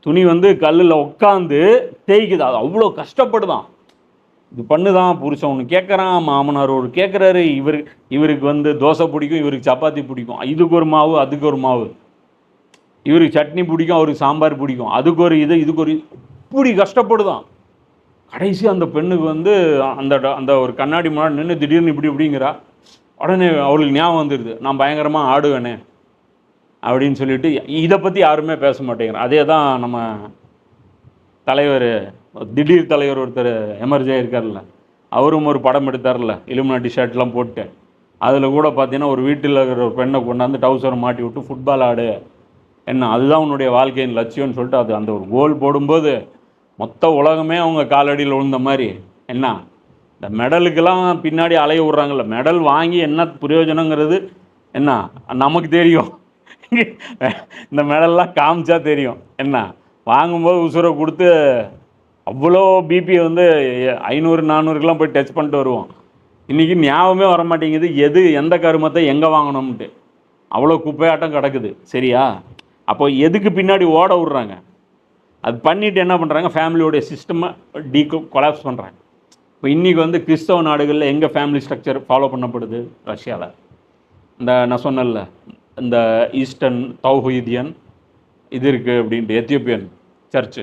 துணி வந்து கல்லில் உட்காந்து தேய்க்குது. அது அவ்வளோ கஷ்டப்படுதான். இது பண்ணுதான் புருஷன். ஒன்று கேட்குறான் மாமனார் ஒரு கேட்குறாரு இவர் இவருக்கு வந்து தோசை பிடிக்கும் இவருக்கு சப்பாத்தி பிடிக்கும். இதுக்கு ஒரு மாவு அதுக்கு ஒரு மாவு. இவருக்கு சட்னி பிடிக்கும் அவருக்கு சாம்பார் பிடிக்கும். அதுக்கு ஒரு இது இதுக்கு ஒரு இப்படி கஷ்டப்படுதான். கடைசி அந்த பெண்ணுக்கு வந்து அந்த ட- அந்த ஒரு கண்ணாடி முன்னாடி நின்று திடீர்னு இப்படி இப்படிங்கிறா. உடனே அவளுக்கு ஞாபகம் வந்துடுது நான் பயங்கரமாக ஆடுவேனே. அப்படின்னு சொல்லிட்டு இதை பற்றி யாருமே பேச மாட்டேங்கிறார் அதே தான் நம்ம தலைவர் திடீர் தலைவர் ஒருத்தர் எமர்ஜி இருக்கார்ல அவரும் ஒரு படம் எடுத்தார்ல இலுமினாட்டி ஷர்ட்லாம் போட்டு. அதில் கூட பார்த்தீங்கன்னா ஒரு வீட்டில் இருக்கிற ஒரு பெண்ணை கொண்டாந்து டவுசரை மாட்டி விட்டு ஃபுட்பால் ஆடு. என்ன அதுதான் உன்னுடைய வாழ்க்கையின் லட்சியம்னு சொல்லிட்டு அது அந்த ஒரு கோல் போடும்போது மொத்த உலகமே அவங்க காலடியில் விழுந்த மாதிரி. என்ன இந்த மெடலுக்கெல்லாம் பின்னாடி அலைய விட்றாங்கல்ல. மெடல் வாங்கி என்ன பிரயோஜனங்கிறது என்ன நமக்கு தெரியும். இந்த மெடல்லாம் காமிச்சா தெரியும். என்ன? வாங்கும்போது உசுரை கொடுத்து அவ்வளோ பிபி வந்து ஐநூறு நானூறுக்கெலாம் போய் டச் பண்ணிட்டு வருவோம். இன்றைக்கி ஞாபகமே வர மாட்டேங்குது எது எந்த கருமத்தை எங்கே வாங்கணும்ன்ட்டு. அவ்வளோ குப்பையாட்டம் கிடக்குது. சரியா? அப்போ எதுக்கு பின்னாடி ஓட விட்றாங்க? அது பண்ணிவிட்டு என்ன பண்ணுறாங்க ஃபேமிலியோடைய சிஸ்டமை டீ கொலாப்ஸ் பண்ணுறாங்க இப்போ இன்றைக்கி வந்து கிறிஸ்தவ நாடுகளில் எங்கே ஃபேமிலி ஸ்ட்ரக்சர் ஃபாலோ பண்ணப்படுது? ரஷ்யாவில் இந்த நான் சொன்னேன்ல இந்த ஈஸ்டர்ன் தௌஹீதியன் இது இருக்குது அப்படின்ட்டு எத்தியோப்பியன் சர்ச்சு.